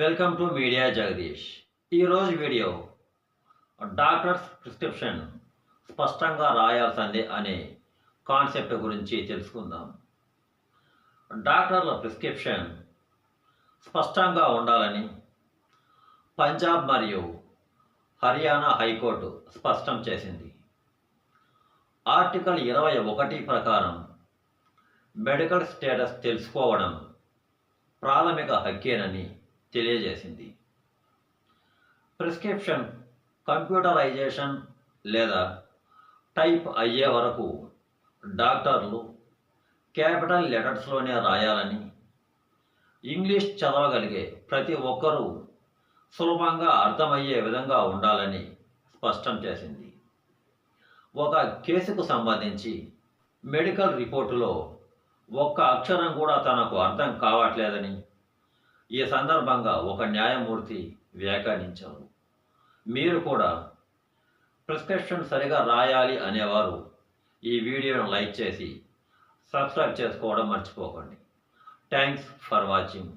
Welcome to media Jagadish ఈరోజు video doctors prescription స్పష్టంగా రాయాల్సిందే అనే కాన్సెప్ట్ గురించి తెలుసుకుందాం. డాక్టర్ల ప్రిస్క్రిప్షన్ స్పష్టంగా ఉండాలని పంజాబ్ మరియు హర్యానా హైకోర్టు స్పష్టం చేసింది. ఆర్టికల్ ఇరవై ఒకటి ప్రకారం మెడికల్ స్టేటస్ తెలుసుకోవడం ప్రాథమిక హక్కేనని తెలియజేసింది. ప్రిస్క్రిప్షన్ కంప్యూటరైజేషన్ లేదా టైప్ అయ్యే వరకు డాక్టర్లు క్యాపిటల్ లెటర్స్లోనే రాయాలని ఇంగ్లీష్ చదవగలిగే ప్రతి ఒక్కరూ సులభంగా అర్థమయ్యే విధంగా ఉండాలని స్పష్టం చేసింది. ఒక కేసుకు సంబంధించి మెడికల్ రిపోర్టులో ఒక్క అక్షరం కూడా తనకు అర్థం కావట్లేదని ఈ సందర్భంగా ఒక న్యాయమూర్తి వ్యాఖ్యానించారు. మీరు కూడా ప్రిస్క్రిప్షన్ సరిగా రాయాలి అనేవారు ఈ వీడియోను లైక్ చేసి సబ్స్క్రైబ్ చేసుకోవడం మర్చిపోకండి. Thanks for watching.